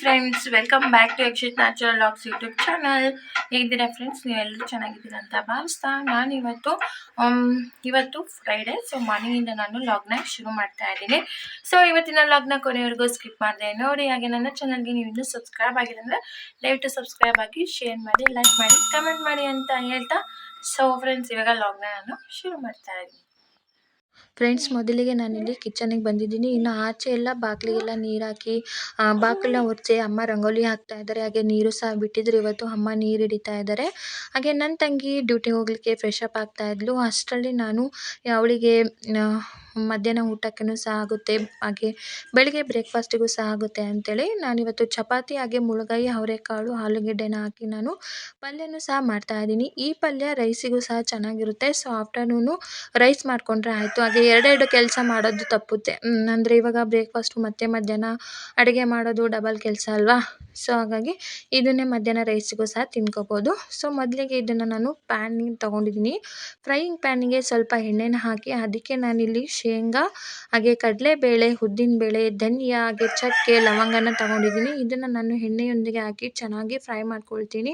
Friends welcome back to Yakshith natural logs YouTube channel ಹೇಗಿದ್ದೀರಾ friends ನೀವೆಲ್ಲರೂ ಚೆನ್ನಾಗಿದ್ದೀರಾ ಅಂತ ಭಾವಿಸ್ತಾ ನಾನು ಇವತ್ತು ಆಮ್, ಇವತ್ತು ಫ್ರೈಡೇ ಸೊ ಮಾರ್ನಿಂಗಿಂದ ನಾನು ಲಾಗ್ನ ಶುರು ಮಾಡ್ತಾ ಇದ್ದೀನಿ. ಸೊ ಇವತ್ತಿನ ಲಾಗ್ನ ಕೊನೆಯವರೆಗೂ ಸ್ಕಿಪ್ ಮಾಡಿದೆ. ನೋಡಿ ಹಾಗೆ ನನ್ನ ಚಾನಲ್ಗೆ ನೀವು ಇನ್ನೂ ಸಬ್ಸ್ಕ್ರೈಬ್ ಆಗಿಲ್ಲ ಅಂದರೆ ದಯವಿಟ್ಟು ಸಬ್ಸ್ಕ್ರೈಬ್ ಆಗಿ ಶೇರ್ ಮಾಡಿ ಲೈಕ್ ಮಾಡಿ ಕಮೆಂಟ್ ಮಾಡಿ ಅಂತ ಹೇಳ್ತಾ. ಸೊ ಫ್ರೆಂಡ್ಸ್ ಇವಾಗ ಲಾಗ್ನ ನಾನು ಶುರು ಮಾಡ್ತಾ ಇದ್ದೀನಿ. ಫ್ರೆಂಡ್ಸ್, ಮೊದಲಿಗೆ ನಾನಿಲ್ಲಿ ಕಿಚನಿಗೆ ಬಂದಿದ್ದೀನಿ. ಇನ್ನು ಆಚೆ ಎಲ್ಲ ಬಾಗಿಲಿಗೆಲ್ಲ ನೀರು ಹಾಕಿ ಬಾಗಿಲನ್ನ ಒರೆಸಿ ಅಮ್ಮ ರಂಗೋಲಿ ಹಾಕ್ತಾ ಇದ್ದಾರೆ. ಹಾಗೆ ನೀರು ಸಹ ಬಿಟ್ಟಿದ್ರು. ಇವತ್ತು ಅಮ್ಮ ನೀರು ಹಿಡಿತಾ ಇದ್ದಾರೆ. ಹಾಗೆ ನನ್ನ ತಂಗಿ ಡ್ಯೂಟಿಗೆ ಹೋಗಲಿಕ್ಕೆ ಫ್ರೆಶ್ ಅಪ್ ಆಗ್ತಾ ಇದ್ಲು. ಅಷ್ಟರಲ್ಲಿ ನಾನು ಅವಳಿಗೆ ಮಧ್ಯಾಹ್ನ ಊಟಕ್ಕೂ ಸಹ ಆಗುತ್ತೆ, ಹಾಗೆ ಬೆಳಗ್ಗೆ ಬ್ರೇಕ್ಫಾಸ್ಟಿಗೂ ಸಹ ಆಗುತ್ತೆ ಅಂತೇಳಿ ನಾನಿವತ್ತು ಚಪಾತಿ ಹಾಗೆ ಮುಳುಗಾಯಿ, ಅವರೆಕಾಳು, ಆಲೂಗೆಡ್ಡೆನ ಹಾಕಿ ನಾನು ಪಲ್ಯನೂ ಸಹ ಮಾಡ್ತಾ ಇದ್ದೀನಿ. ಈ ಪಲ್ಯ ರೈಸಿಗೂ ಸಹ ಚೆನ್ನಾಗಿರುತ್ತೆ. ಸೊ ಆಫ್ಟರ್ನೂನು ರೈಸ್ ಮಾಡಿಕೊಂಡ್ರೆ ಆಯಿತು. ಹಾಗೆ ಎರಡೆರಡು ಕೆಲಸ ಮಾಡೋದು ತಪ್ಪುತ್ತೆ. ಅಂದರೆ ಇವಾಗ ಬ್ರೇಕ್ಫಾಸ್ಟು ಮತ್ತು ಮಧ್ಯಾಹ್ನ ಅಡುಗೆ ಮಾಡೋದು ಡಬಲ್ ಕೆಲಸ ಅಲ್ವಾ? ಸೊ ಹಾಗಾಗಿ ಇದನ್ನೇ ಮಧ್ಯಾಹ್ನ ರೈಸಿಗೂ ಸಹ ತಿನ್ಕೋಬೋದು. ಸೊ ಮೊದಲಿಗೆ ಇದನ್ನು ನಾನು ಪ್ಯಾನಿಗೆ ತೊಗೊಂಡಿದ್ದೀನಿ. ಫ್ರೈಯಿಂಗ್ ಪ್ಯಾನಿಗೆ ಸ್ವಲ್ಪ ಎಣ್ಣೆನ ಹಾಕಿ, ಅದಕ್ಕೆ ನಾನಿಲ್ಲಿ ಶೇಂಗಾ, ಹಾಗೆ ಕಡಲೆಬೇಳೆ, ಉದ್ದಿನಬೇಳೆ, ಧನಿಯಾ, ಹಾಗೆ ಚಕ್ಕೆ, ಲವಂಗನ ತಗೊಂಡಿದ್ದೀನಿ. ಇದನ್ನು ನಾನು ಎಣ್ಣೆಯೊಂದಿಗೆ ಹಾಕಿ ಚೆನ್ನಾಗಿ ಫ್ರೈ ಮಾಡ್ಕೊಳ್ತೀನಿ.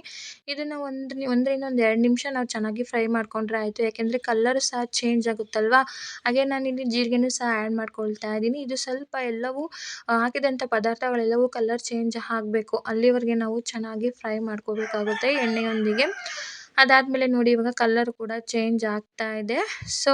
ಇದನ್ನು ಒಂದು ಒಂದರಿಂದ ಒಂದು ಎರಡು ನಿಮಿಷ ನಾವು ಚೆನ್ನಾಗಿ ಫ್ರೈ ಮಾಡಿಕೊಂಡ್ರೆ ಆಯಿತು. ಯಾಕೆಂದರೆ ಕಲ್ಲರ್ ಸಹ ಚೇಂಜ್ ಆಗುತ್ತಲ್ವಾ? ಹಾಗೆ ನಾನಿಲ್ಲಿ ಜೀರಿಗೆನೂ ಸಹ ಆ್ಯಡ್ ಮಾಡ್ಕೊಳ್ತಾ ಇದ್ದೀನಿ. ಇದು ಸ್ವಲ್ಪ ಎಲ್ಲವೂ ಹಾಕಿದಂಥ ಪದಾರ್ಥಗಳೆಲ್ಲವೂ ಕಲರ್ ಚೇಂಜ್ ಆಗಬೇಕು. ಅಲ್ಲಿವರೆಗೆ ನಾವು ಚೆನ್ನಾಗಿ ಫ್ರೈ ಮಾಡ್ಕೋಬೇಕಾಗುತ್ತೆ ಎಣ್ಣೆಯೊಂದಿಗೆ. ಅದಾದಮೇಲೆ ನೋಡಿ, ಇವಾಗ ಕಲ್ಲರ್ ಕೂಡ ಚೇಂಜ್ ಆಗ್ತಾ ಇದೆ. ಸೊ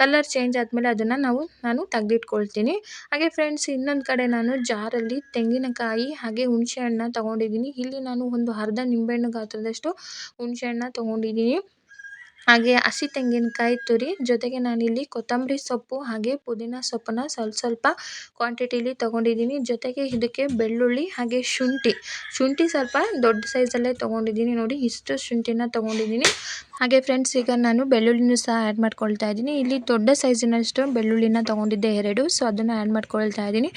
ಕಲ್ಲರ್ ಚೇಂಜ್ ಆದಮೇಲೆ ಅದನ್ನು ನಾವು, ನಾನು ತೆಗೆದಿಟ್ಕೊಳ್ತೀನಿ. ಹಾಗೆ ಫ್ರೆಂಡ್ಸ್ ಇನ್ನೊಂದು ಕಡೆ ನಾನು ಜಾರಲ್ಲಿ ತೆಂಗಿನಕಾಯಿ, ಹಾಗೆ ಹುಣಸೆ ಹಣ್ಣನ್ನ ತೊಗೊಂಡಿದ್ದೀನಿ. ಇಲ್ಲಿ ನಾನು ಒಂದು ಅರ್ಧ ನಿಂಬೆಹಣ್ಣು ಗಾತ್ರದಷ್ಟು ಹುಣಸೆ ಹಣ್ಣನ್ನ ತೊಗೊಂಡಿದ್ದೀನಿ. ಹಾಗೆ ಹಸಿ ತೆಂಗಿನಕಾಯಿ ತುರಿ, ಜೊತೆಗೆ ನಾನಿಲ್ಲಿ ಕೊತ್ತಂಬರಿ ಸೊಪ್ಪು ಹಾಗೆ ಪುದೀನ ಸೊಪ್ಪನ್ನ ಸ್ವಲ್ಪ ಸ್ವಲ್ಪ ಕ್ವಾಂಟಿಟೀಲಿ ತೊಗೊಂಡಿದ್ದೀನಿ. ಜೊತೆಗೆ ಇದಕ್ಕೆ ಬೆಳ್ಳುಳ್ಳಿ ಹಾಗೆ ಶುಂಠಿ. ಶುಂಠಿ ಸ್ವಲ್ಪ ದೊಡ್ಡ ಸೈಜಲ್ಲೇ ತೊಗೊಂಡಿದ್ದೀನಿ ನೋಡಿ, ಇಷ್ಟು ಶುಂಠಿನ ತೊಗೊಂಡಿದ್ದೀನಿ. ಹಾಗೆ ಫ್ರೆಂಡ್ಸ್ ಈಗ ನಾನು ಬೆಳ್ಳುಳ್ಳಿನೂ ಸಹ ಆ್ಯಡ್ ಮಾಡ್ಕೊಳ್ತಾ ಇದ್ದೀನಿ. ಇಲ್ಲಿ ದೊಡ್ಡ ಸೈಜಿನಷ್ಟು ಬೆಳ್ಳುಳ್ಳಿನ ತೊಗೊಂಡಿದ್ದೆ ಎರಡು ಸೊ ಅದನ್ನು ಆ್ಯಡ್ ಮಾಡ್ಕೊಳ್ತಾ ಇದ್ದೀನಿ.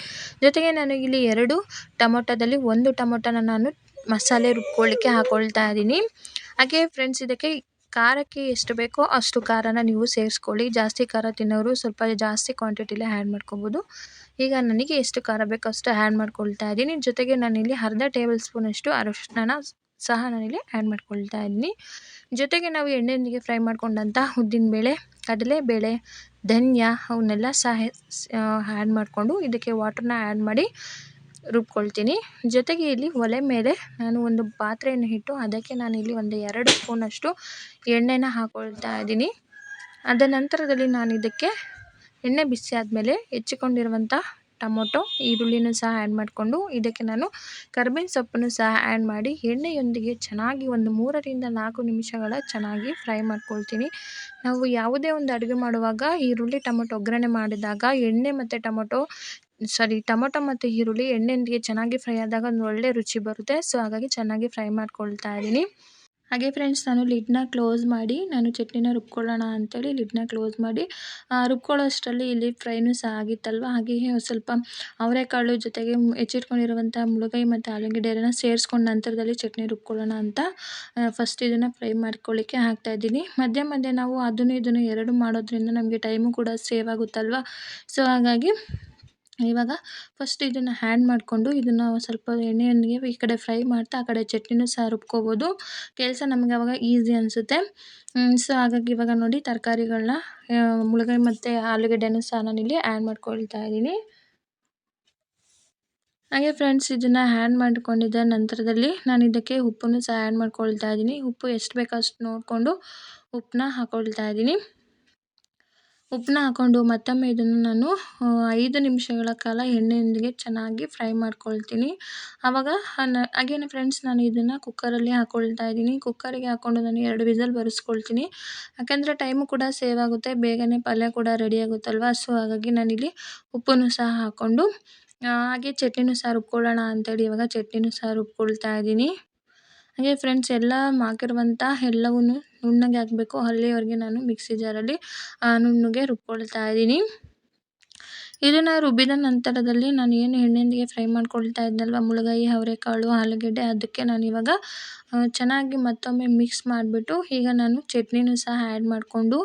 ಜೊತೆಗೆ ನಾನು ಇಲ್ಲಿ ಎರಡು ಟೊಮೊಟೊದಲ್ಲಿ ಒಂದು ಟೊಮೊಟೊನ ನಾನು ಮಸಾಲೆ ರುಬ್ಕೊಳ್ಳಿಕ್ಕೆ ಹಾಕ್ಕೊಳ್ತಾ ಇದ್ದೀನಿ. ಹಾಗೆ ಫ್ರೆಂಡ್ಸ್ ಇದಕ್ಕೆ ಖಾರಕ್ಕೆ ಎಷ್ಟು ಬೇಕೋ ಅಷ್ಟು ಖಾರನ ನೀವು ಸೇರಿಸ್ಕೊಳ್ಳಿ. ಜಾಸ್ತಿ ಖಾರ ತಿನ್ನೋರು ಸ್ವಲ್ಪ ಜಾಸ್ತಿ ಕ್ವಾಂಟಿಟಿಲೇ ಆ್ಯಡ್ ಮಾಡ್ಕೊಬೋದು. ಈಗ ನನಗೆ ಎಷ್ಟು ಖಾರ ಬೇಕೋ ಅಷ್ಟು ಆ್ಯಡ್ ಮಾಡ್ಕೊಳ್ತಾ ಇದ್ದೀನಿ. ಜೊತೆಗೆ ನಾನಿಲ್ಲಿ ಅರ್ಧ ಟೇಬಲ್ ಸ್ಪೂನಷ್ಟು ಅರಶಿನ ಸಹ ನಾನಿಲ್ಲಿ ಆ್ಯಡ್ ಮಾಡ್ಕೊಳ್ತಾ ಇದ್ದೀನಿ. ಜೊತೆಗೆ ನಾವು ಎಣ್ಣೆಯೊಂದಿಗೆ ಫ್ರೈ ಮಾಡ್ಕೊಂಡಂಥ ಉದ್ದಿನಬೇಳೆ ಕಡಲೆಬೇಳೆ ಧನಿಯಾ ಅವನ್ನೆಲ್ಲ ಸಹ ಆ್ಯಡ್ ಮಾಡಿಕೊಂಡು ಇದಕ್ಕೆ ವಾಟರ್ನ ಆ್ಯಡ್ ಮಾಡಿ ರುಬ್ಕೊಳ್ತೀನಿ. ಜೊತೆಗೆ ಇಲ್ಲಿ ಒಲೆ ಮೇಲೆ ನಾನು ಒಂದು ಪಾತ್ರೆಯನ್ನು ಇಟ್ಟು ಅದಕ್ಕೆ ನಾನಿಲ್ಲಿ ಒಂದು ಎರಡು ಸ್ಪೂನಷ್ಟು ಎಣ್ಣೆನ ಹಾಕ್ಕೊಳ್ತಾ ಇದ್ದೀನಿ. ಅದ ನಂತರದಲ್ಲಿ ನಾನು ಇದಕ್ಕೆ ಎಣ್ಣೆ ಬಿಸಿ ಆದಮೇಲೆ ಹೆಚ್ಚಿಕೊಂಡಿರುವಂಥ ಟೊಮೊಟೊ, ಈರುಳ್ಳಿನೂ ಸಹ ಆ್ಯಡ್ ಮಾಡಿಕೊಂಡು ಇದಕ್ಕೆ ನಾನು ಕರ್ಬೇವಿನ ಸೊಪ್ಪನ್ನು ಸಹ ಆ್ಯಡ್ ಮಾಡಿ ಎಣ್ಣೆಯೊಂದಿಗೆ ಚೆನ್ನಾಗಿ ಒಂದು ಮೂರರಿಂದ ನಾಲ್ಕು ನಿಮಿಷಗಳ ಚೆನ್ನಾಗಿ ಫ್ರೈ ಮಾಡ್ಕೊಳ್ತೀನಿ. ನಾವು ಯಾವುದೇ ಒಂದು ಅಡುಗೆ ಮಾಡುವಾಗ ಈರುಳ್ಳಿ, ಟೊಮೊಟೊ ಒಗ್ಗರಣೆ ಮಾಡಿದಾಗ ಎಣ್ಣೆ ಮತ್ತು ಟೊಮೊಟೊ ಸಾರಿ, ಟೊಮೊಟೊ ಮತ್ತು ಈರುಳ್ಳಿ ಎಣ್ಣೆಯೊಂದಿಗೆ ಚೆನ್ನಾಗಿ ಫ್ರೈ ಆದಾಗ ಒಂದು ಒಳ್ಳೆ ರುಚಿ ಬರುತ್ತೆ. ಸೊ, ಹಾಗಾಗಿ ಚೆನ್ನಾಗಿ ಫ್ರೈ ಮಾಡ್ಕೊಳ್ತಾ ಇದ್ದೀನಿ. ಹಾಗೆ ಫ್ರೆಂಡ್ಸ್, ನಾನು ಲಿಡ್ನ ಕ್ಲೋಸ್ ಮಾಡಿ, ನಾನು ಚಟ್ನಿನ ರುಬ್ಕೊಳ್ಳೋಣ ಅಂಥೇಳಿ ಲಿಡ್ನ ಕ್ಲೋಸ್ ಮಾಡಿ ರುಬ್ಕೊಳ್ಳೋ ಅಷ್ಟರಲ್ಲಿ ಇಲ್ಲಿ ಫ್ರೈನೂ ಸಹ ಆಗಿತ್ತಲ್ವ? ಹಾಗೆ ಸ್ವಲ್ಪ ಅವರೆಕಾಳು ಜೊತೆಗೆ ಹೆಚ್ಚಿಟ್ಕೊಂಡಿರುವಂಥ ಮುಳುಗೈ ಮತ್ತು ಆಲೂಗಡ್ಡೆಯನ್ನು ಸೇರಿಸ್ಕೊಂಡು ನಂತರದಲ್ಲಿ ಚಟ್ನಿ ರುಬ್ಕೊಳ್ಳೋಣ ಅಂತ ಫಸ್ಟ್ ಇದನ್ನು ಫ್ರೈ ಮಾಡ್ಕೊಳ್ಳಿಕ್ಕೆ ಹಾಕ್ತಾಯಿದ್ದೀನಿ ಮಧ್ಯೆ ಮಧ್ಯೆ ನಾವು ಅದನ್ನು ಇದನ್ನು ಎರಡು ಮಾಡೋದ್ರಿಂದ ನಮಗೆ ಟೈಮು ಕೂಡ ಸೇವ್ ಆಗುತ್ತಲ್ವ? ಸೊ, ಹಾಗಾಗಿ ಇವಾಗ ಫಸ್ಟ್ ಇದನ್ನು ಹ್ಯಾಂಡ್ ಮಾಡಿಕೊಂಡು ಇದನ್ನು ಸ್ವಲ್ಪ ಎಣ್ಣೆಯೊಂದಿಗೆ ಈ ಕಡೆ ಫ್ರೈ ಮಾಡ್ತಾ, ಆ ಕಡೆ ಚಟ್ನಿನೂ ಸಹ ರುಬ್ಕೋಬೋದು. ಕೆಲಸ ನಮಗೆ ಅವಾಗ ಈಸಿ ಅನಿಸುತ್ತೆ. ಸೊ ಹಾಗಾಗಿ ಇವಾಗ ನೋಡಿ ತರಕಾರಿಗಳನ್ನ ಮುಳುಗಾಯಿ ಮತ್ತು ಆಲೂಗಡ್ಡೆನೂ ಸಹ ನಾನಿಲ್ಲಿ ಆ್ಯಡ್ ಮಾಡ್ಕೊಳ್ತಾ ಇದ್ದೀನಿ. ಹಾಗೆ ಫ್ರೆಂಡ್ಸ್ ಇದನ್ನು ಹ್ಯಾಂಡ್ ಮಾಡಿಕೊಂಡಿದ್ದ ನಂತರದಲ್ಲಿ ನಾನು ಇದಕ್ಕೆ ಉಪ್ಪನ್ನು ಸಹ ಆ್ಯಡ್ ಮಾಡ್ಕೊಳ್ತಾ ಇದ್ದೀನಿ. ಉಪ್ಪು ಎಷ್ಟು ಬೇಕೋ ಅಷ್ಟು ನೋಡಿಕೊಂಡು ಉಪ್ಪನ್ನ ಹಾಕ್ಕೊಳ್ತಾ ಇದ್ದೀನಿ. ಉಪ್ಪನ್ನ ಹಾಕ್ಕೊಂಡು ಮತ್ತೊಮ್ಮೆ ಇದನ್ನು ನಾನು ಐದು ನಿಮಿಷಗಳ ಕಾಲ ಎಣ್ಣೆಯೊಂದಿಗೆ ಚೆನ್ನಾಗಿ ಫ್ರೈ ಮಾಡ್ಕೊಳ್ತೀನಿ. ಆವಾಗ ಹಾಗೇನೆ ಫ್ರೆಂಡ್ಸ್ ನಾನು ಇದನ್ನು ಕುಕ್ಕರಲ್ಲಿ ಹಾಕ್ಕೊಳ್ತಾ ಇದ್ದೀನಿ. ಕುಕ್ಕರಿಗೆ ಹಾಕ್ಕೊಂಡು ನಾನು ಎರಡು ವಿಸಲ್ ಬರೆಸ್ಕೊಳ್ತೀನಿ. ಯಾಕೆಂದರೆ ಟೈಮು ಕೂಡ ಸೇವ್ ಆಗುತ್ತೆ, ಬೇಗನೆ ಪಲ್ಯ ಕೂಡ ರೆಡಿ ಆಗುತ್ತಲ್ವ? ಸೊ ಹಾಗಾಗಿ ನಾನಿಲ್ಲಿ ಉಪ್ಪನ್ನು ಸಹ ಹಾಕ್ಕೊಂಡು ಹಾಗೆ ಚಟ್ನಿನೂ ಸಹ ರುಬ್ಕೊಳ್ಳೋಣ ಅಂತೇಳಿ ಇವಾಗ ಚಟ್ನಿನೂ ಸಹ ರುಬ್ಕೊಳ್ತಾ ಇದ್ದೀನಿ. ಹಾಗೆ ಫ್ರೆಂಡ್ಸ್ ಎಲ್ಲ ಹಾಕಿರುವಂಥ ಎಲ್ಲವನ್ನೂ ನುಣ್ಣಗೆ ಆಗಬೇಕು ಅಲ್ಲಿವರೆಗೆ ನಾನು ಮಿಕ್ಸಿ ಜಾರಲ್ಲಿ ನುಣ್ಣಗೆ ರುಬ್ಕೊಳ್ತಾ ಇದ್ದೀನಿ. ಇದನ್ನು ರುಬ್ಬಿದ ನಂತರದಲ್ಲಿ ನಾನು ಏನು ಎಣ್ಣೆಯೊಂದಿಗೆ ಫ್ರೈ ಮಾಡ್ಕೊಳ್ತಾ ಇದ್ನಲ್ವ? ಮುಳುಗಾಯಿ, ಅವರೆಕಾಳು, ಆಲೂಗೆಡ್ಡೆ, ಅದಕ್ಕೆ ನಾನು ಇವಾಗ ಚೆನ್ನಾಗಿ ಮತ್ತೊಮ್ಮೆ ಮಿಕ್ಸ್ ಮಾಡಿಬಿಟ್ಟು ಈಗ ನಾನು ಚಟ್ನಿನೂ ಸಹ ಆ್ಯಡ್ ಮಾಡಿಕೊಂಡು,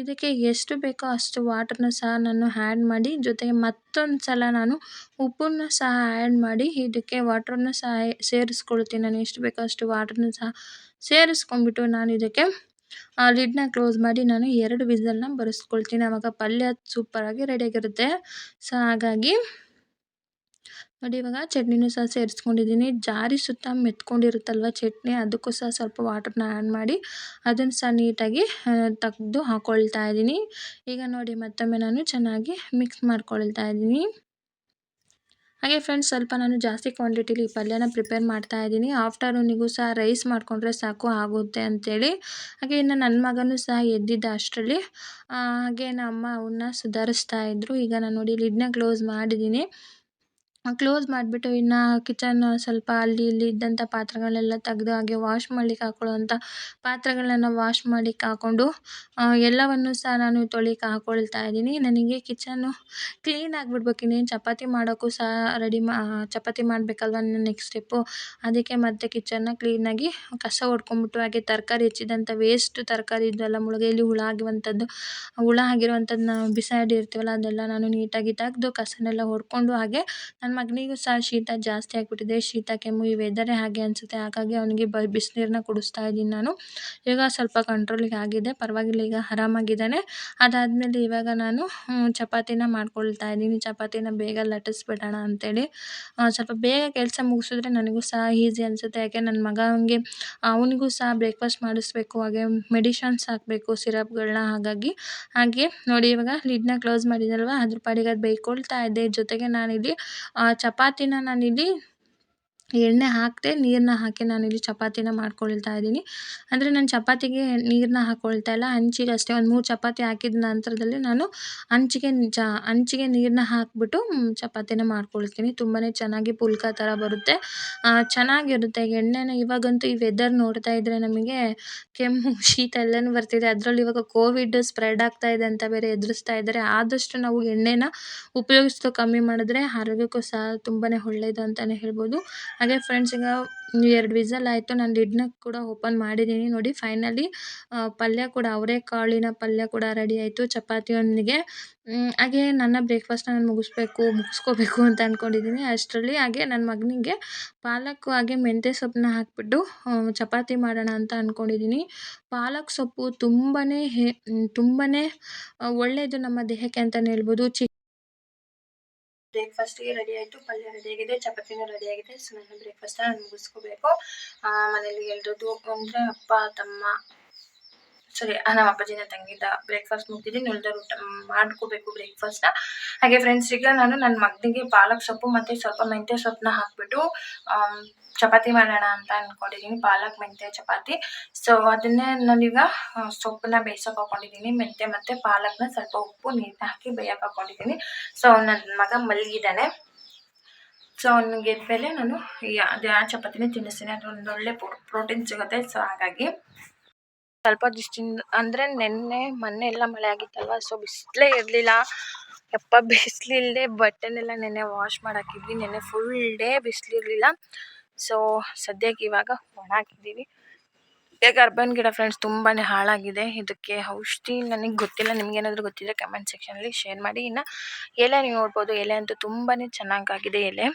ಇದಕ್ಕೆ ಎಷ್ಟು ಬೇಕೋ ಅಷ್ಟು ವಾಟರ್ನ ಸಹ ನಾನು ಆ್ಯಡ್ ಮಾಡಿ, ಜೊತೆಗೆ ಮತ್ತೊಂದು ಸಲ ನಾನು ಉಪ್ಪನ್ನು ಸಹ ಆ್ಯಡ್ ಮಾಡಿ, ಇದಕ್ಕೆ ವಾಟ್ರನ್ನು ಸಹ ಸೇರಿಸ್ಕೊಳ್ತೀನಿ. ನಾನು ಎಷ್ಟು ಬೇಕೋ ಅಷ್ಟು ವಾಟ್ರನ್ನು ಸಹ ಸೇರಿಸ್ಕೊಂಡ್ಬಿಟ್ಟು ನಾನು ಇದಕ್ಕೆ ಲಿಡ್ನ ಕ್ಲೋಸ್ ಮಾಡಿ ನಾನು ಎರಡು ವಿಸಲ್ನ ಬರೆಸ್ಕೊಳ್ತೀನಿ. ಆವಾಗ ಪಲ್ಯ ಸೂಪರಾಗಿ ರೆಡಿಯಾಗಿರುತ್ತೆ ಸೊ ಹಾಗಾಗಿ ನೋಡಿ, ಇವಾಗ ಚಟ್ನಿನೂ ಸಹ ಸೇರಿಸ್ಕೊಂಡಿದ್ದೀನಿ. ಜಾರಿ ಸುತ್ತ ಮೆತ್ಕೊಂಡಿರುತ್ತಲ್ವ ಚಟ್ನಿ, ಅದಕ್ಕೂ ಸಹ ಸ್ವಲ್ಪ ವಾಟರ್ನ ಆ್ಯಡ್ ಮಾಡಿ ಅದನ್ನು ಸಹ ನೀಟಾಗಿ ತೆಗ್ದು ಹಾಕ್ಕೊಳ್ತಾ ಇದ್ದೀನಿ. ಈಗ ನೋಡಿ, ಮತ್ತೊಮ್ಮೆ ನಾನು ಚೆನ್ನಾಗಿ ಮಿಕ್ಸ್ ಮಾಡ್ಕೊಳ್ತಾ ಇದ್ದೀನಿ. ಹಾಗೆ ಫ್ರೆಂಡ್ಸ್ ಸ್ವಲ್ಪ ನಾನು ಜಾಸ್ತಿ ಕ್ವಾಂಟಿಟಿಲಿ ಈ ಪಲ್ಯನ ಪ್ರಿಪೇರ್ ಮಾಡ್ತಾ ಇದ್ದೀನಿ. ಆಫ್ಟರ್ನೂನಿಗೂ ಸಹ ರೈಸ್ ಮಾಡಿಕೊಂಡ್ರೆ ಸಾಕು ಆಗುತ್ತೆ ಅಂಥೇಳಿ ಹಾಗೆ ಇನ್ನು ನನ್ನ ಮಗನೂ ಸಹ ಎದ್ದಿದ್ದ ಅಷ್ಟರಲ್ಲಿ. ಹಾಗೆ ನಮ್ಮ ಅವನ್ನ ಸುಧಾರಿಸ್ತಾ ಇದ್ದರು ಈಗ ನಾನು ನೋಡಿ ಲಿಡ್ನ ಕ್ಲೋಸ್ ಮಾಡಿದ್ದೀನಿ. ಕ್ಲೋಸ್ ಮಾಡಿಬಿಟ್ಟು ಇನ್ನು ಕಿಚನ್ ಸ್ವಲ್ಪ ಅಲ್ಲಿ ಇಲ್ಲಿ ಇದ್ದಂಥ ಪಾತ್ರೆಗಳೆಲ್ಲ ತೆಗ್ದು ಹಾಗೆ ವಾಶ್ ಮಾಡ್ಲಿಕ್ಕೆ ಹಾಕೊಳ್ಳುವಂಥ ಪಾತ್ರೆಗಳನ್ನ ವಾಶ್ ಮಾಡ್ಲಿಕ್ಕೆ ಹಾಕೊಂಡು ಎಲ್ಲವನ್ನು ಸಹ ನಾನು ತೊಳಿಕ್ಕೆ ಹಾಕೊಳ್ತಾ ಇದ್ದೀನಿ. ನನಗೆ ಕಿಚನ್ನು ಕ್ಲೀನ್ ಆಗಿಬಿಡ್ಬೇಕು. ಇನ್ನೇನು ಚಪಾತಿ ಮಾಡೋಕ್ಕೂ ಸಹ ರೆಡಿ ಮಾ ಚಪಾತಿ ಮಾಡಬೇಕಲ್ವ ನೆಕ್ಸ್ಟ್ ಸ್ಟೆಪ್ಪು ಅದಕ್ಕೆ ಮತ್ತೆ ಕಿಚನ್ನ ಕ್ಲೀನಾಗಿ ಕಸ ಹೊಡ್ಕೊಂಡ್ಬಿಟ್ಟು ಹಾಗೆ ತರಕಾರಿ ಹೆಚ್ಚಿದಂಥ ವೇಸ್ಟ್ ತರಕಾರಿ ಇದೆಲ್ಲ ಮುಳುಗೈಲಿ ಹುಳ ಆಗಿರುವಂಥದ್ದು ಹುಳ ಆಗಿರುವಂಥದ್ದು ನಾವು ಬಿಸಾಡಿರ್ತೀವಲ್ಲ ಅದೆಲ್ಲ ನಾನು ನೀಟಾಗಿ ತೆಗೆದು ಕಸನೆಲ್ಲ ಹೊಡ್ಕೊಂಡು ಹಾಗೆ ನನ್ನ ಮಗನಿಗೂ ಸಹ ಶೀತ ಜಾಸ್ತಿ ಆಗಿಬಿಟ್ಟಿದೆ. ಶೀತ, ಕೆಮ್ಮು ಈ ವೆದರೇ ಹಾಗೆ ಅನಿಸುತ್ತೆ. ಹಾಗಾಗಿ ಅವನಿಗೆ ಬ ಬಿಸಿನೀರನ್ನ ಕುಡಿಸ್ತಾ ಇದ್ದೀನಿ ನಾನು. ಈಗ ಸ್ವಲ್ಪ ಕಂಟ್ರೋಲಿಗೆ ಆಗಿದೆ. ಪರವಾಗಿಲ್ಲ, ಈಗ ಆರಾಮಾಗಿದ್ದಾನೆ. ಅದಾದಮೇಲೆ ಇವಾಗ ನಾನು ಚಪಾತಿನ ಮಾಡ್ಕೊಳ್ತಾ ಇದ್ದೀನಿ. ಚಪಾತಿನ ಬೇಗ ಲಟ್ಟಿಸ್ಬಿಡೋಣ ಅಂತೇಳಿ. ಸ್ವಲ್ಪ ಬೇಗ ಕೆಲಸ ಮುಗಿಸಿದ್ರೆ ನನಗೂ ಸಹ ಈಸಿ ಅನಿಸುತ್ತೆ. ಯಾಕೆ ನನ್ನ ಮಗನಿಗೆ ಅವನಿಗೂ ಸಹ ಬ್ರೇಕ್ಫಾಸ್ಟ್ ಮಾಡಿಸ್ಬೇಕು. ಹಾಗೆ ಮೆಡಿಷನ್ಸ್ ಹಾಕಬೇಕು ಸಿರಪ್ಗಳನ್ನ ಹಾಗಾಗಿ, ಹಾಗೆ ನೋಡಿ ಇವಾಗ ಲಿಡ್ನ ಕ್ಲೋಸ್ ಮಾಡಿದಲ್ವ ಅದ್ರ ಪಾಡಿಗೆ ಅದು ಬೈಕೊಳ್ತಾ ಇದ್ದೆ. ಜೊತೆಗೆ ನಾನಿಲ್ಲಿ ಚಪಾತಿನ ನಾನಿಲ್ಲಿ ಎಣ್ಣೆ ಹಾಕದೆ ನೀರನ್ನ ಹಾಕಿ ನಾನಿಲ್ಲಿ ಚಪಾತಿನ ಮಾಡ್ಕೊಳ್ತಾ ಇದ್ದೀನಿ. ಅಂದರೆ ನಾನು ಚಪಾತಿಗೆ ನೀರನ್ನ ಹಾಕ್ಕೊಳ್ತಾ ಇಲ್ಲ, ಹಂಚಿಗೆ ಅಷ್ಟೇ. ಒಂದು ಮೂರು ಚಪಾತಿ ಹಾಕಿದ ನಂತರದಲ್ಲಿ ನಾನು ಹಂಚಿಗೆ ಚ ಹಂಚಿಗೆ ನೀರನ್ನ ಹಾಕಿಬಿಟ್ಟು ಚಪಾತಿನ ಮಾಡ್ಕೊಳ್ತೀನಿ. ತುಂಬಾ ಚೆನ್ನಾಗಿ ಪುಲ್ಕ ಥರ ಬರುತ್ತೆ. ಚೆನ್ನಾಗಿರುತ್ತೆ. ಎಣ್ಣೆನ ಇವಾಗಂತೂ ಈ ವೆದರ್ ನೋಡ್ತಾ ಇದ್ದರೆ ನಮಗೆ ಕೆಮ್ಮು, ಶೀತ ಎಲ್ಲನೂ ಬರ್ತಿದೆ. ಅದರಲ್ಲೂ ಇವಾಗ ಕೋವಿಡ್ ಸ್ಪ್ರೆಡ್ ಆಗ್ತಾ ಇದೆ ಅಂತ ಬೇರೆ ಎದುರಿಸ್ತಾ ಇದ್ದಾರೆ. ಆದಷ್ಟು ನಾವು ಎಣ್ಣೆನ ಉಪಯೋಗಿಸೋದು ಕಮ್ಮಿ ಮಾಡಿದ್ರೆ ಆರೋಗ್ಯಕ್ಕೂ ಸಹ ತುಂಬಾ ಒಳ್ಳೆಯದು ಅಂತಲೇ ಹೇಳ್ಬೋದು. ಹಾಗೆ ಫ್ರೆಂಡ್ಸ್ ಈಗ ಎರಡು ವಿಸಲ್ ಆಯಿತು. ನಾನು ಲಿಡ್ನ ಕೂಡ ಓಪನ್ ಮಾಡಿದ್ದೀನಿ ನೋಡಿ ಫೈನಲಿ ಪಲ್ಯ ಕೂಡ ಅವರೆಕಾಳಿನ ಪಲ್ಯ ಕೂಡ ರೆಡಿ ಆಯಿತು ಚಪಾತಿಯೊಂದಿಗೆ. ಹಾಗೆ ನನ್ನ ಬ್ರೇಕ್ಫಾಸ್ಟ್ನ ನಾನು ಮುಗಿಸ್ಬೇಕು, ಮುಗಿಸ್ಕೋಬೇಕು ಅಂತ ಅಂದ್ಕೊಂಡಿದ್ದೀನಿ ಅಷ್ಟರಲ್ಲಿ. ಹಾಗೆ ನನ್ನ ಮಗನಿಗೆ ಪಾಲಕ್ ಹಾಗೆ ಮೆಂತ್ಯ ಸೊಪ್ಪನ್ನ ಹಾಕಿಬಿಟ್ಟು ಚಪಾತಿ ಮಾಡೋಣ ಅಂತ ಅಂದ್ಕೊಂಡಿದ್ದೀನಿ ಪಾಲಕ್ ಸೊಪ್ಪು ತುಂಬಾ ಹೇ ತುಂಬಾ ಒಳ್ಳೆಯದು ನಮ್ಮ ದೇಹಕ್ಕೆ ಅಂತಲೇ ಹೇಳ್ಬೋದು. ಚಿ ಬ್ರೇಕ್ಫಾಸ್ಟಿಗೆ ರೆಡಿ ಆಯಿತು, ಪಲ್ಯ ರೆಡಿ ರೆಡಿಯಾಗಿದೆ ಚಪಾತಿನೂ ಆಗಿದೆ. ಸೊ ನಾನು ಬ್ರೇಕ್ಫಾಸ್ಟನ್ನು ಮುಗಿಸ್ಕೋಬೇಕು. ಮನೇಲಿ ಎಲ್ರದ್ದು ಅಂದರೆ ಅಪ್ಪ, ತಮ್ಮ ಸಾರಿ ನಮ್ಮ ಅಪ್ಪಾಜಿನ ತಂಗಿದ್ದ ಬ್ರೇಕ್ಫಾಸ್ಟ್ ಮುಗ್ದಿದ್ದೀನಿ ಉಳ್ದವ್ರು ಊಟ ಮಾಡ್ಕೋಬೇಕು ಬ್ರೇಕ್ಫಾಸ್ಟ್ನ ಹಾಗೆ ಫ್ರೆಂಡ್ಸ್ ಈಗ ನಾನು ನನ್ನ ಮಗನಿಗೆ ಪಾಲಕ್ ಸೊಪ್ಪು ಮತ್ತು ಸ್ವಲ್ಪ ಮೆಂತ್ಯ ಸೊಪ್ಪನ್ನ ಹಾಕಿಬಿಟ್ಟು ಚಪಾತಿ ಮಾಡೋಣ ಅಂತ ಅಂದ್ಕೊಂಡಿದ್ದೀನಿ ಪಾಲಕ್, ಮೆಂತ್ಯ, ಚಪಾತಿ. ಸೊ ಅದನ್ನೇ ನಾನೀಗ ಸೊಪ್ಪನ್ನ ಬೇಯಿಸೋಕೆ ಹಾಕೊಂಡಿದ್ದೀನಿ ಮೆಂತ್ಯ ಮತ್ತು ಪಾಲಕ್ನ ಸ್ವಲ್ಪ ಉಪ್ಪು ನೀರು ಹಾಕಿ ಬೇಯಕ್ಕೆ ಹಾಕೊಂಡಿದ್ದೀನಿ ಸೊ ನನ್ನ ಮಗ ಮಲಗಿದ್ದಾನೆ. ಸೊ ಅವ್ನಿಗೆ ಮೇಲೆ ನಾನು ಅದು ಯಾವ ಚಪಾತಿನೇ ತಿನ್ನಿಸ್ತೀನಿ ಅದೊಂದೊಳ್ಳೆ ಪ್ರೋಟೀನ್ ಸಿಗುತ್ತೆ. ಸೊ ಹಾಗಾಗಿ ಸ್ವಲ್ಪ ದಿಷ್ಟಿಂದ ಅಂದರೆ ನೆನ್ನೆ ಮೊನ್ನೆ ಎಲ್ಲ ಮಳೆ ಆಗಿತ್ತಲ್ವ ಸೊ ಬಿಸಿಲೇ ಇರಲಿಲ್ಲ. ಯಪ್ಪ ಬಿಸಿಲಿಲ್ಲದೆ ಬಟ್ಟೆನೆಲ್ಲ ನೆನ್ನೆ ವಾಶ್ ಮಾಡಾಕಿದ್ವಿ, ನೆನ್ನೆ ಫುಲ್ ಡೇ ಬಿಸಿಲಿರಲಿಲ್ಲ. ಸೊ ಸದ್ಯಕ್ಕೆ ಇವಾಗ ಒಣ ಹಾಕಿದ್ದೀವಿ. ಈಗ ಅರ್ಬನ್ ಗಿಡ ಫ್ರೆಂಡ್ಸ್ ತುಂಬಾ ಹಾಳಾಗಿದೆ. ಇದಕ್ಕೆ ಔಷಧಿ ನನಗೆ ಗೊತ್ತಿಲ್ಲ ನಿಮ್ಗೇನಾದರೂ ಗೊತ್ತಿದ್ದರೆ ಕಮೆಂಟ್ ಸೆಕ್ಷನಲ್ಲಿ ಶೇರ್ ಮಾಡಿ. ಇನ್ನು ಎಲೆ ನೀವು ನೋಡ್ಬೋದು, ಎಲೆ ಅಂತೂ ತುಂಬಾ ಚೆನ್ನಾಗಾಗಿದೆ ಎಲೆ.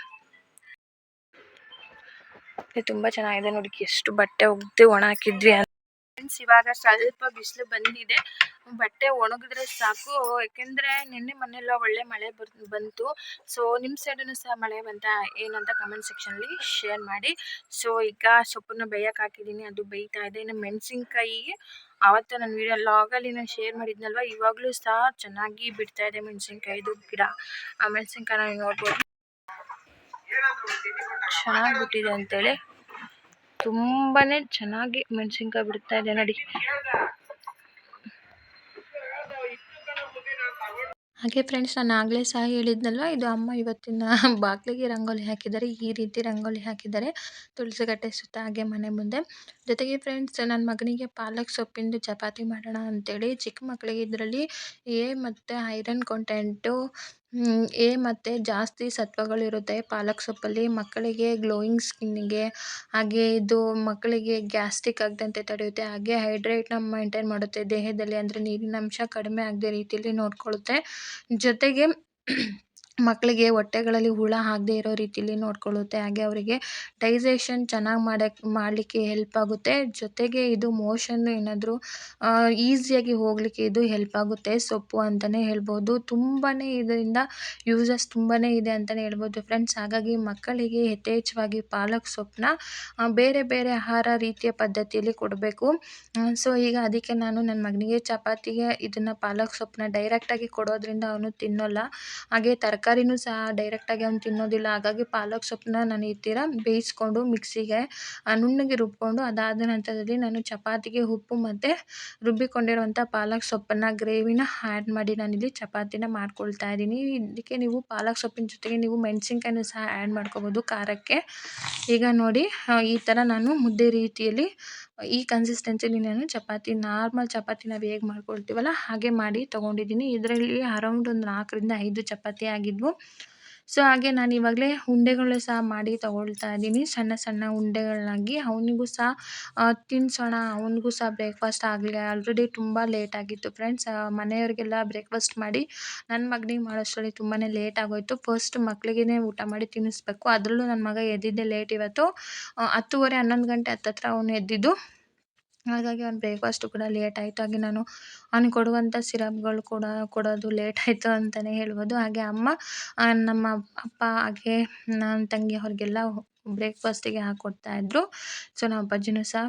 ತುಂಬಾ ಚೆನ್ನಾಗಿದೆ ನೋಡಿ ಎಷ್ಟು ಬಟ್ಟೆ ಒಗ್ದು ಒಣ ಹಾಕಿದ್ವಿ ಫ್ರೆಂಡ್ಸ್ ಇವಾಗ ಸ್ವಲ್ಪ ಬಿಸಿಲು ಬಂದಿದೆ. ಬಟ್ಟೆ ಒಣಗಿದ್ರೆ ಸಾಕು. ಯಾಕಂದ್ರೆ ನಿನ್ನೆ ಮೊನ್ನೆಲ್ಲ ಒಳ್ಳೆ ಮಳೆ ಬಂತು. ಸೊ ನಿಮ್ಮ ಸೈಡನ್ನು ಸಹ ಮಳೆ ಬಂತ ಏನಂತ ಕಮೆಂಟ್ ಸೆಕ್ಷನಲ್ಲಿ ಶೇರ್ ಮಾಡಿ. ಸೊ ಈಗ ಸೊಪ್ಪನ್ನು ಬೇಯಕ್ಕೆ ಹಾಕಿದ್ದೀನಿ. ಅದು ಬೇಯ್ತಾ ಇದೆ. ಇನ್ನು ಮೆಣಸಿನ್ಕಾಯಿ ಆವತ್ತು ನನ್ನ ವೀಡಿಯೋ ಲಾಗಲ್ಲಿ ನಾನು ಶೇರ್ ಮಾಡಿದ್ನಲ್ವ? ಇವಾಗಲೂ ಸಹ ಚೆನ್ನಾಗಿ ಬಿಡ್ತಾ ಇದೆ ಮೆಣಸಿನ್ಕಾಯಿದು ಗಿಡ. ಆ ಮೆಣಸಿನ್ಕಾಯಿ ನೋಡ್ಬೋದು. ಚೆನ್ನಾಗಿ ಬಿಟ್ಟಿದೆ ಅಂತೇಳಿ. ತುಂಬಾ ಚೆನ್ನಾಗಿ ಮೆಣಸಿನ್ಕಾಯಿ ಬಿಡ್ತಾ ಇದೆ ನೋಡಿ. ಹಾಗೆ ಫ್ರೆಂಡ್ಸ್ ನಾನು ಆಗಲೇ ಸಹ ಹೇಳಿದ್ನಲ್ವ, ಇದು ಅಮ್ಮ ಇವತ್ತಿನ ಬಾಗಿಲಿಗೆ ರಂಗೋಲಿ ಹಾಕಿದ್ದಾರೆ, ಈ ರೀತಿ ರಂಗೋಲಿ ಹಾಕಿದ್ದಾರೆ, ತುಳಸಿಗಟ್ಟೆ ಸುತ್ತ ಹಾಗೆ ಮನೆ ಮುಂದೆ. ಜೊತೆಗೆ ಫ್ರೆಂಡ್ಸ್ ನನ್ನ ಮಗನಿಗೆ ಪಾಲಕ್ ಸೊಪ್ಪಿಂದು ಚಪಾತಿ ಮಾಡೋಣ ಅಂತೇಳಿ ಚಿಕ್ಕ ಮಕ್ಕಳಿಗೆ ಇದರಲ್ಲಿ ಎ ಮತ್ತು ಐರನ್ ಕಂಟೆಂಟು ಎ ಮತ್ತು ಜಾಸ್ತಿ ಸತ್ವಗಳಿರುತ್ತೆ. ಪಾಲಕ್ ಸೊಪ್ಪಲ್ಲಿ ಮಕ್ಕಳಿಗೆ ಗ್ಲೋಯಿಂಗ್ ಸ್ಕಿನ್ನಿಗೆ, ಹಾಗೆ ಇದು ಮಕ್ಕಳಿಗೆ ಗ್ಯಾಸ್ಟ್ರಿಕ್ ಆಗದಂತೆ ತಡೆಯುತ್ತೆ. ಹಾಗೆ ಹೈಡ್ರೇಟ್ನ ಮೈಂಟೈನ್ ಮಾಡುತ್ತೆ. ದೇಹದಲ್ಲಿ ಅಂದರೆ ನೀರಿನಂಶ ಕಡಿಮೆ ಆಗದೆ ರೀತಿಯಲ್ಲಿ ನೋಡಿಕೊಳ್ಳುತ್ತೆ. ಜೊತೆಗೆ ಮಕ್ಕಳಿಗೆ ಹೊಟ್ಟೆಗಳಲ್ಲಿ ಹುಳ ಆಗದೆ ಇರೋ ರೀತಿಲಿ ನೋಡಿಕೊಳ್ಳುತ್ತೆ. ಹಾಗೆ ಅವರಿಗೆ ಡೈಜೆಷನ್ ಚೆನ್ನಾಗಿ ಮಾಡಕ್ಕೆ ಮಾಡಲಿಕ್ಕೆ ಹೆಲ್ಪ್ ಆಗುತ್ತೆ. ಜೊತೆಗೆ ಇದು ಮೋಷನ್ ಏನಾದರೂ ಈಸಿಯಾಗಿ ಹೋಗಲಿಕ್ಕೆ ಇದು ಹೆಲ್ಪ್ ಆಗುತ್ತೆ. ಸೊಪ್ಪು ಅಂತಲೇ ಹೇಳ್ಬೋದು. ತುಂಬಾ ಇದರಿಂದ ಯೂಸಸ್ ತುಂಬಾ ಇದೆ ಅಂತಲೇ ಹೇಳ್ಬೋದು ಫ್ರೆಂಡ್ಸ್ ಹಾಗಾಗಿ ಮಕ್ಕಳಿಗೆ ಯಥೇಚ್ಛವಾಗಿ ಪಾಲಕ್ ಸೊಪ್ಪನ್ನ ಬೇರೆ ಬೇರೆ ಆಹಾರ ರೀತಿಯ ಪದ್ಧತಿಯಲ್ಲಿ ಕೊಡಬೇಕು. ಸೊ ಈಗ ಅದಕ್ಕೆ ನಾನು ನನ್ನ ಮಗನಿಗೆ ಚಪಾತಿಗೆ ಇದನ್ನು ಪಾಲಕ್ ಸೊಪ್ಪನ್ನ ಡೈರೆಕ್ಟಾಗಿ ಕೊಡೋದ್ರಿಂದ ಅವನು ತಿನ್ನೋಲ್ಲ. ಹಾಗೆ ತರಕಾರಿನೂ ಸಹ ಡೈರೆಕ್ಟಾಗಿ ಅವ್ನು ತಿನ್ನೋದಿಲ್ಲ. ಹಾಗಾಗಿ ಪಾಲಕ್ ಸೊಪ್ಪನ್ನ ನಾನು ಈ ಥರ ಬೇಯಿಸ್ಕೊಂಡು ಮಿಕ್ಸಿಗೆ ನುಣ್ಣಗೆ ರುಬ್ಬಿಕೊಂಡು ಅದಾದ ನಂತರದಲ್ಲಿ ನಾನು ಚಪಾತಿಗೆ ಉಪ್ಪು ಮತ್ತು ರುಬ್ಬಿಕೊಂಡಿರುವಂಥ ಪಾಲಕ್ ಸೊಪ್ಪನ್ನು ಗ್ರೇವಿನ ಆ್ಯಡ್ ಮಾಡಿ ನಾನಿಲ್ಲಿ ಚಪಾತಿನ ಮಾಡ್ಕೊಳ್ತಾ ಇದ್ದೀನಿ. ಇದಕ್ಕೆ ನೀವು ಪಾಲಕ್ ಸೊಪ್ಪಿನ ಜೊತೆಗೆ ನೀವು ಮೆಣಸಿನ್ಕಾಯಿನೂ ಸಹ ಆ್ಯಡ್ ಮಾಡ್ಕೋಬೋದು. ಖಾರಕ್ಕೆ. ಈಗ ನೋಡಿ ಈ ಥರ ನಾನು ಮುದ್ದೆ ರೀತಿಯಲ್ಲಿ ಈ ಕನ್ಸಿಸ್ಟೆನ್ಸಿಲಿ ನಾನು ಚಪಾತಿ ನಾರ್ಮಲ್ ಚಪಾತಿ ನಾವು ಹೇಗೆ ಮಾಡ್ಕೊಳ್ತೀವಲ್ಲ, ಹಾಗೆ ಮಾಡಿ ತೊಗೊಂಡಿದ್ದೀನಿ. ಇದರಲ್ಲಿ ಅರೌಂಡ್ ಒಂದು ನಾಲ್ಕರಿಂದ ಐದು ಚಪಾತಿ ಆಗಿದ್ವು. ಸೊ, ಹಾಗೆ ನಾನು ಇವಾಗಲೇ ಉಂಡೆಗಳು ಸಹ ಮಾಡಿ ತಗೊಳ್ತಾ ಇದ್ದೀನಿ. ಸಣ್ಣ ಸಣ್ಣ ಉಂಡೆಗಳನ್ನಾಗಿ. ಅವನಿಗೂ ಸಹ ತಿನ್ನಿಸೋಣ ಅವನಿಗೂ ಸಹ ಬ್ರೇಕ್ಫಾಸ್ಟ್ ಆಗಲಿ ಆಲ್ರೆಡಿ ತುಂಬ ಲೇಟ್ ಆಗಿತ್ತು ಫ್ರೆಂಡ್ಸ್ ಮನೆಯವರಿಗೆಲ್ಲ ಬ್ರೇಕ್ಫಾಸ್ಟ್ ಮಾಡಿ ನನ್ನ ಮಗನಿಗೆ ಮಾಡೋಷ್ಟರಲ್ಲಿ ತುಂಬಾ ಲೇಟ್ ಆಗೋಯಿತು. ಫಸ್ಟ್ ಮಕ್ಕಳಿಗೇ ಊಟ ಮಾಡಿ ತಿನ್ನಿಸ್ಬೇಕು. ಅದರಲ್ಲೂ ನನ್ನ ಮಗ ಎದ್ದಿದ್ದೇ ಲೇಟ್ ಇವತ್ತು. ಹತ್ತುವರೆ ಹನ್ನೊಂದು ಗಂಟೆ ಹತ್ತತ್ರ ಅವನು ಎದ್ದಿದ್ದು. ಹಾಗಾಗಿ ಅವ್ನು ಬ್ರೇಕ್ಫಾಸ್ಟು ಕೂಡ ಲೇಟ್ ಆಯಿತು. ಹಾಗೆ ನಾನು ಅವ್ನಿಗೆ ಕೊಡುವಂಥ ಸಿರಪ್ಗಳು ಕೂಡ ಕೊಡೋದು ಲೇಟ್ ಆಯಿತು ಅಂತಲೇ ಹೇಳ್ಬೋದು. ಹಾಗೆ ಅಮ್ಮ ನಮ್ಮ ಅಪ್ಪ, ಹಾಗೆ ನನ್ನ ತಂಗಿ ಅವ್ರಿಗೆಲ್ಲ ಬ್ರೇಕ್ಫಾಸ್ಟಿಗೆ ಹಾಕ್ಕೊಡ್ತಾಯಿದ್ರು ಸೊ ನಮ್ಮ ಅಪ್ಪಾಜಿನೂ ಸಹ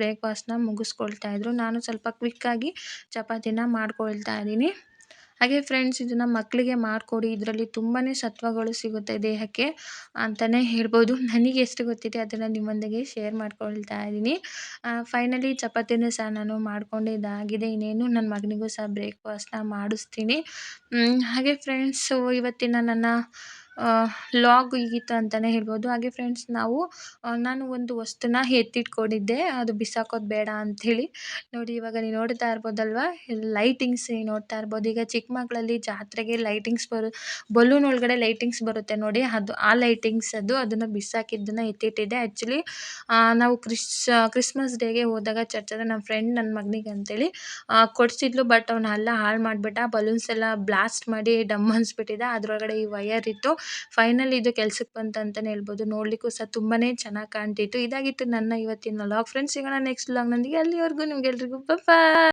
ಬ್ರೇಕ್ಫಾಸ್ಟ್ನ ಮುಗಿಸ್ಕೊಳ್ತಾ ಇದ್ರು. ನಾನು ಸ್ವಲ್ಪ ಕ್ವಿಕ್ಕಾಗಿ ಚಪಾತಿನ ಮಾಡ್ಕೊಳ್ತಾ ಇದ್ದೀನಿ. ಹಾಗೆ ಫ್ರೆಂಡ್ಸ್ ಇದನ್ನು ಮಕ್ಕಳಿಗೆ ಮಾಡಿಕೊಡಿ. ಇದರಲ್ಲಿ ತುಂಬಾ ಸತ್ವಗಳು ಸಿಗುತ್ತೆ ದೇಹಕ್ಕೆ ಅಂತಲೇ ಹೇಳ್ಬೋದು. ನನಗೆ ಎಷ್ಟು ಗೊತ್ತಿದೆ ಅದನ್ನು ನಿಮ್ಮೊಂದಿಗೆ ಶೇರ್ ಮಾಡ್ಕೊಳ್ತಾ ಇದ್ದೀನಿ. ಫೈನಲಿ ಚಪಾತಿನೂ ಸಹ ನಾನು ಮಾಡ್ಕೊಂಡಿದ್ದಾಗಿದೆ. ಇನ್ನೇನು ನನ್ನ ಮಗನಿಗೂ ಸಹ ಬ್ರೇಕ್ಫಾಸ್ಟ್ನ ಮಾಡಿಸ್ತೀನಿ. ಹಾಗೆ ಫ್ರೆಂಡ್ಸು ಇವತ್ತಿನ ನನ್ನ ಲಾಗ್ ಇತ್ತು ಅಂತಲೇ ಹೇಳ್ಬೋದು. ಹಾಗೆ ಫ್ರೆಂಡ್ಸ್ ನಾವು ನಾನು ಒಂದು ವಸ್ತುನ ಎತ್ತಿಟ್ಕೊಂಡಿದ್ದೆ. ಅದು ಬಿಸಾಕೋದು ಬೇಡ ಅಂಥೇಳಿ ನೋಡಿ, ಇವಾಗ ನೀವು ನೋಡ್ತಾ ಇರ್ಬೋದಲ್ವಾ? ಲೈಟಿಂಗ್ಸ್ ನೋಡ್ತಾ ಇರ್ಬೋದು. ಈಗ ಚಿಕ್ಕ ಮಕ್ಕಳಲ್ಲಿ ಜಾತ್ರೆಗೆ ಲೈಟಿಂಗ್ಸ್ ಬರು ಬಲೂನ್ ಒಳಗಡೆ ಲೈಟಿಂಗ್ಸ್ ಬರುತ್ತೆ ನೋಡಿ. ಅದು, ಆ ಲೈಟಿಂಗ್ಸ್ ಅದು, ಅದನ್ನು ಬಿಸಾಕಿದ್ದನ್ನು ಎತ್ತಿಟ್ಟಿದ್ದೆ. ಆ್ಯಕ್ಚುಲಿ ನಾವು ಕ್ರಿಸ್ ಕ್ರಿಸ್ಮಸ್ ಡೇಗೆ ಹೋದಾಗ ಚರ್ಚೆ ನಮ್ಮ ಫ್ರೆಂಡ್ ನನ್ನ ಮಗನಿಗೆ ಅಂತೇಳಿ ಕೊಡಿಸಿದ್ಲು ಬಟ್ ಅವನ್ನ ಎಲ್ಲ ಹಾಳು ಮಾಡಿಬಿಟ್ಟ. ಬಲೂನ್ಸ್ ಎಲ್ಲ ಬ್ಲಾಸ್ಟ್ ಮಾಡಿ ಡಮ್ ಅನ್ಸ್ಬಿಟ್ಟಿದೆ. ಅದರೊಳಗಡೆ ಈ ವಯರ್ ಇತ್ತು. ಫೈನಲ್ ಇದು ಕೆಲ್ಸಕ್ಕೆ ಬಂತು ಅಂತಲೇ ಹೇಳ್ಬೋದು. ನೋಡಲಿಕ್ಕೂ ಸಹ ತುಂಬಾ ಚೆನ್ನಾಗಿ ಕಾಣ್ತಿತ್ತು. ಇದಾಗಿತ್ತು ನನ್ನ ಇವತ್ತಿನ ಲಾಗ್ ಫ್ರೆಂಡ್ಸ್ ಸಿಗೋಣ ನೆಕ್ಸ್ಟ್ ಲಾಗ್ನೊಂದಿಗೆ ಅಲ್ಲಿವರೆಗೂ ನಿಮ್ಗೆಲ್ರಿಗೂ ಬಾಯ್